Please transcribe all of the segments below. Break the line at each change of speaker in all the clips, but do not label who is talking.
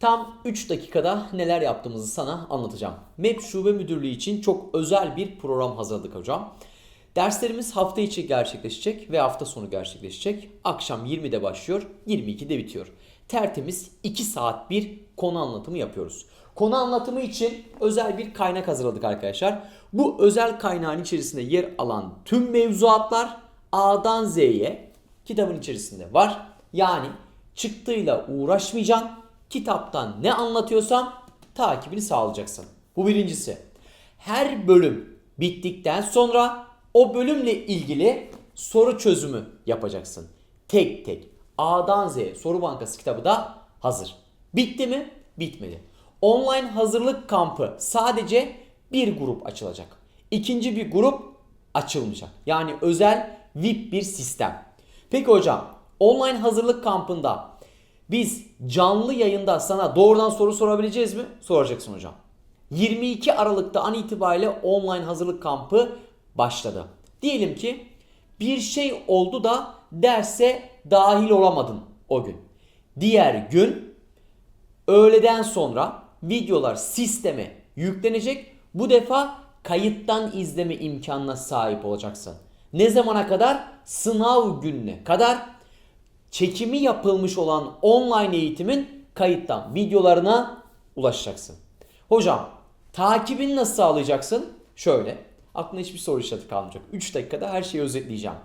Tam 3 dakikada neler yaptığımızı sana anlatacağım. MEP Şube Müdürlüğü için çok özel bir program hazırladık hocam. Derslerimiz hafta içi gerçekleşecek ve hafta sonu gerçekleşecek. Akşam 20'de başlıyor, 22'de bitiyor. Tertemiz 2 saat bir konu anlatımı yapıyoruz. Konu anlatımı için özel bir kaynak hazırladık arkadaşlar. Bu özel kaynağın içerisinde yer alan tüm mevzuatlar A'dan Z'ye kitabın içerisinde var. Yani çıktığıyla uğraşmayacaksın. Kitaptan ne anlatıyorsam takibini sağlayacaksın. Bu birincisi. Her bölüm bittikten sonra o bölümle ilgili soru çözümü yapacaksın. Tek tek. A'dan Z'ye soru bankası kitabı da hazır. Bitti mi? Bitmedi. Online hazırlık kampı sadece bir grup açılacak. İkinci bir grup açılmayacak. Yani özel VIP bir sistem. Peki hocam online hazırlık kampında biz canlı yayında sana doğrudan soru sorabileceğiz mi? Soracaksın hocam. 22 Aralık'ta an itibariyle online hazırlık kampı başladı. Diyelim ki bir şey oldu da derse dahil olamadın o gün. Diğer gün öğleden sonra videolar sisteme yüklenecek. Bu defa kayıttan izleme imkanına sahip olacaksın. Ne zamana kadar? Sınav gününe kadar çekimi yapılmış olan online eğitimin kayıttan videolarına ulaşacaksın. Hocam takibini nasıl sağlayacaksın? Şöyle. Aklına hiçbir soru işareti kalmayacak. 3 dakikada her şeyi özetleyeceğim.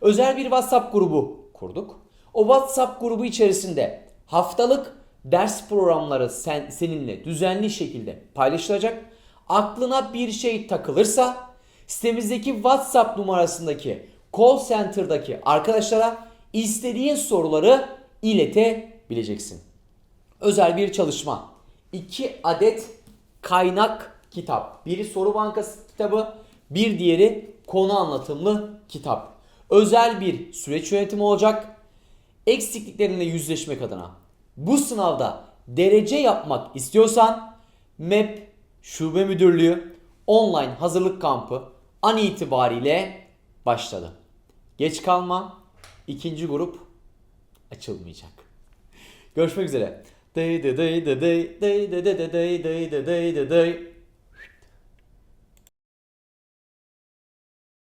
Özel bir WhatsApp grubu kurduk. O WhatsApp grubu içerisinde haftalık ders programları sen, seninle düzenli şekilde paylaşılacak. Aklına bir şey takılırsa sitemizdeki WhatsApp numarasındaki call center'daki arkadaşlara istediğin soruları iletebileceksin. Özel bir çalışma. 2 adet kaynak kitap. Biri soru bankası kitabı, bir diğeri konu anlatımlı kitap. Özel bir süreç yönetimi olacak. Eksikliklerinle yüzleşmek adına bu sınavda derece yapmak istiyorsan MEP Şube Müdürlüğü online hazırlık kampı an itibariyle başladı. Geç kalma. İkinci grup açılmayacak. Görüşmek üzere. Day day day day day day day day day day day day.